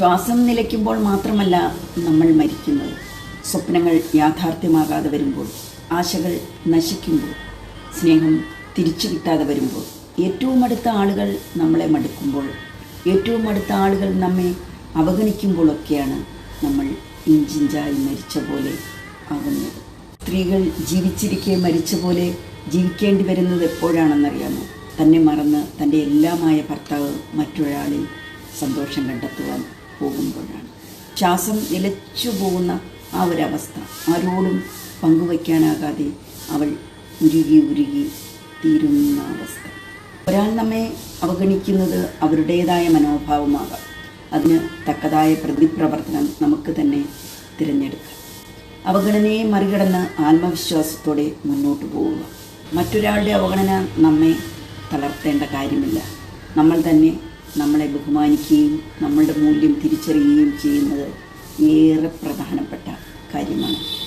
ശ്വാസം നിലയ്ക്കുമ്പോൾ മാത്രമല്ല നമ്മൾ മരിക്കുന്നത്. സ്വപ്നങ്ങൾ യാഥാർത്ഥ്യമാകാതെ വരുമ്പോൾ ആശകൾ നശിക്കുമ്പോൾ സ്നേഹം തിരിച്ചു കിട്ടാതെ വരുമ്പോൾ ഏറ്റവും അടുത്ത ആളുകൾ നമ്മളെ മടുക്കുമ്പോൾ ഏറ്റവും അടുത്ത ആളുകൾ നമ്മെ അവഗണിക്കുമ്പോഴൊക്കെയാണ് നമ്മൾ ഇഞ്ചിഞ്ചായി മരിച്ച പോലെ ആകുന്നത്. സ്ത്രീകൾ ജീവിച്ചിരിക്കെ മരിച്ച പോലെ ജീവിക്കേണ്ടി വരുന്നത് എപ്പോഴാണെന്നറിയാമോ? തന്നെ മറന്ന് തന്റെ എല്ലാമായ ഭർത്താവ് മറ്റൊരാളിൽ സന്തോഷം കണ്ടെത്തുവാൻ പോകുമ്പോഴാണ്. ശ്വാസം നിലച്ചു പോകുന്ന ആ ഒരവസ്ഥ. ആരോടും പങ്കുവയ്ക്കാനാകാതെ അവൾ ഉരുകി ഉരുകി തീരുന്ന അവസ്ഥ. ഒരാൾ നമ്മെ അവഗണിക്കുന്നത് അവരുടേതായ മനോഭാവമാകാം. അതിന് തക്കതായ പ്രതിപ്രവർത്തനം നമുക്ക് തന്നെ തിരഞ്ഞെടുക്കാം. അവഗണനയെ മറികടന്ന് ആത്മവിശ്വാസത്തോടെ മുന്നോട്ട് പോവുക. മറ്റൊരാളുടെ അവഗണന നമ്മെ തളർത്തേണ്ട കാര്യമില്ല. നമ്മൾ തന്നെ നമ്മളെ ബഹുമാനിക്കുകയും നമ്മളുടെ മൂല്യം തിരിച്ചറിയുകയും ചെയ്യുന്നത് ഏറെ പ്രധാനപ്പെട്ട കാര്യമാണ്.